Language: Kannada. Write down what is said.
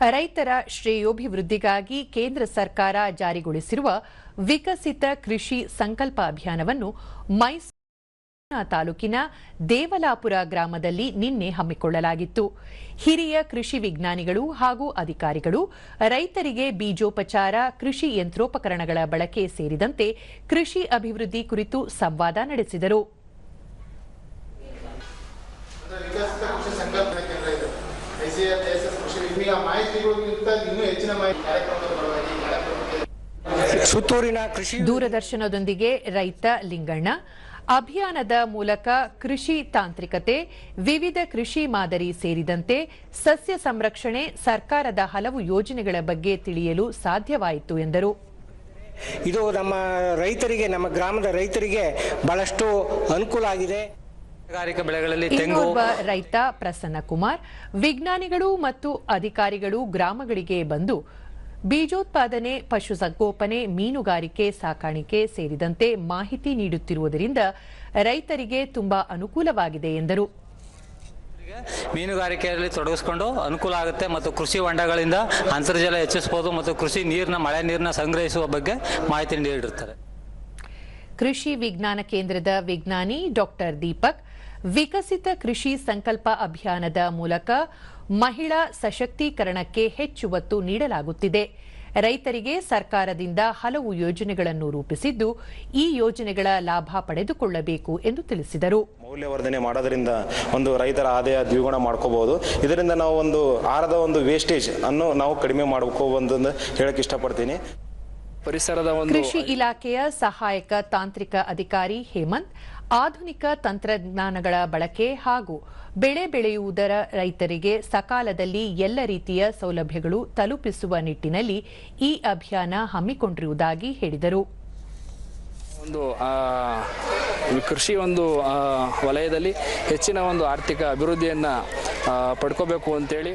ರೈತರ ಶ್ರೇಯೋಭಿವೃದ್ಧಿಗಾಗಿ ಕೇಂದ್ರ ಸರ್ಕಾರ ಜಾರಿಗೊಳಿಸಿರುವ ವಿಕಸಿತ ಕೃಷಿ ಸಂಕಲ್ಪ ಅಭಿಯಾನವನ್ನು ಮೈಸೂರು ತಾಲೂಕಿನ ದೇವಲಾಪುರ ಗ್ರಾಮದಲ್ಲಿ ನಿನ್ನೆ ಹಮ್ಮಿಕೊಳ್ಳಲಾಗಿತ್ತು. ಹಿರಿಯ ಕೃಷಿ ವಿಜ್ಞಾನಿಗಳು ಹಾಗೂ ಅಧಿಕಾರಿಗಳು ರೈತರಿಗೆ ಬೀಜೋಪಚಾರ, ಕೃಷಿ ಯಂತ್ರೋಪಕರಣಗಳ ಬಳಕೆ ಸೇರಿದಂತೆ ಕೃಷಿ ಅಭಿವೃದ್ಧಿ ಕುರಿತು ಸಂವಾದ ನಡೆಸಿದರು. ಸಂಕಲ್ಪ ಇನ್ನೂ ಹೆಚ್ಚಿನ ಮಾಹಿತಿ ಕಾರ್ಯಕ್ರಮದ ಪರವಾಗಿ ಸುತ್ತೂರಿನ ಕೃಷಿ ದೂರದರ್ಶನದೊಂದಿಗೆ ರೈತ ಲಿಂಗಣ್ಣ. ಅಭಿಯಾನದ ಮೂಲಕ ಕೃಷಿ ತಾಂತ್ರಿಕತೆ ವಿವಿಧ ಕೃಷಿ ಮಾದರಿ ಸೇರಿದಂತೆ ಸಸ್ಯ ಸಂರಕ್ಷಣೆ ಸರ್ಕಾರದ ಹಲವು ಯೋಜನೆಗಳ ಬಗ್ಗೆ ತಿಳಿಯಲು ಸಾಧ್ಯವಾಯಿತು ಎಂದರು. ಇದು ನಮ್ಮ ರೈತರಿಗೆ ನಮ್ಮ ಗ್ರಾಮದ ರೈತರಿಗೆ ಬಹಳಷ್ಟು ಅನುಕೂಲ ಆಗಿದೆ. ಬೆಳೆಗಳಲ್ಲಿ ರೈತ ಪ್ರಸನ್ನ ಕುಮಾರ್ ವಿಜ್ಞಾನಿಗಳು ಮತ್ತು ಅಧಿಕಾರಿಗಳು ಗ್ರಾಮಗಳಿಗೆ ಬಂದು ಬೀಜೋತ್ಪಾದನೆ ಪಶುಸಂಗೋಪನೆ ಮೀನುಗಾರಿಕೆ ಸಾಕಾಣಿಕೆ ಸೇರಿದಂತೆ ಮಾಹಿತಿ ನೀಡುತ್ತಿರುವುದರಿಂದ ರೈತರಿಗೆ ತುಂಬಾ ಅನುಕೂಲವಾಗಿದೆ ಎಂದರು. ಮೀನುಗಾರಿಕೆಯಲ್ಲಿ ತೊಡಗಿಸಿಕೊಂಡು ಅನುಕೂಲ ಆಗುತ್ತೆ ಮತ್ತು ಕೃಷಿ ಹೊಂಡಗಳಿಂದ ಅಂತರ್ಜಲ ಹೆಚ್ಚಿಸಬಹುದು ಮತ್ತು ಕೃಷಿ ನೀರಿನ ಮಳೆ ನೀರನ್ನ ಸಂಗ್ರಹಿಸುವ ಬಗ್ಗೆ ಮಾಹಿತಿ ನೀಡಿರ್ತಾರೆ ಕೃಷಿ ವಿಜ್ಞಾನ ಕೇಂದ್ರದ ವಿಜ್ಞಾನಿ ಡಾಕ್ಟರ್ ದೀಪಕ್, ವಿಕಸಿತ ಕೃಷಿ ಸಂಕಲ್ಪ ಅಭಿಯಾನದ ಮೂಲಕ ಮಹಿಳಾ ಸಶಕ್ತೀಕರಣಕ್ಕೆ ಹೆಚ್ಚು ಒತ್ತು ನೀಡಲಾಗುತ್ತಿದೆ. ರೈತರಿಗೆ ಸರ್ಕಾರದಿಂದ ಹಲವು ಯೋಜನೆಗಳನ್ನು ರೂಪಿಸಿದ್ದು, ಈ ಯೋಜನೆಗಳ ಲಾಭ ಪಡೆದುಕೊಳ್ಳಬೇಕು ಎಂದು ತಿಳಿಸಿದರು. ಮೌಲ್ಯವರ್ಧನೆ ಮಾಡೋದ್ರಿಂದ ಒಂದು ರೈತರ ಆದಾಯ ದ್ವಿಗುಣ ಮಾಡ್ಕೋಬಹುದು. ಇದರಿಂದ ನಾವು ಒಂದು ಆರದ ಒಂದು ವೇಸ್ಟೇಜ್ ಅನ್ನು ನಾವು ಕಡಿಮೆ ಮಾಡ್ಕೋಬಹುದು ಅಂತ ಹೇಳಕ್ ಇಷ್ಟಪಡ್ತೀನಿ. ಪರಿಸರದ ಒಂದು ಕೃಷಿ ಇಲಾಖೆಯ ಸಹಾಯಕ ತಾಂತ್ರಿಕ ಅಧಿಕಾರಿ ಹೇಮಂತ್ ಆಧುನಿಕ ತಂತ್ರಜ್ಞಾನಗಳ ಬಳಕೆ ಹಾಗೂ ಬೆಳೆ ಬೆಳೆಯುವುದರ ರೈತರಿಗೆ ಸಕಾಲದಲ್ಲಿ ಎಲ್ಲ ರೀತಿಯ ಸೌಲಭ್ಯಗಳು ತಲುಪಿಸುವ ನಿಟ್ಟಿನಲ್ಲಿ ಈ ಅಭಿಯಾನ ಹಮ್ಮಿಕೊಂಡಿರುವುದಾಗಿ ಹೇಳಿದರು. ಒಂದು ಕೃಷಿ ಒಂದು ವಲಯದಲ್ಲಿ ಹೆಚ್ಚಿನ ಒಂದು ಆರ್ಥಿಕ ಅಭಿವೃದ್ಧಿಯನ್ನು ಪಡ್ಕೋಬೇಕು ಅಂತೇಳಿ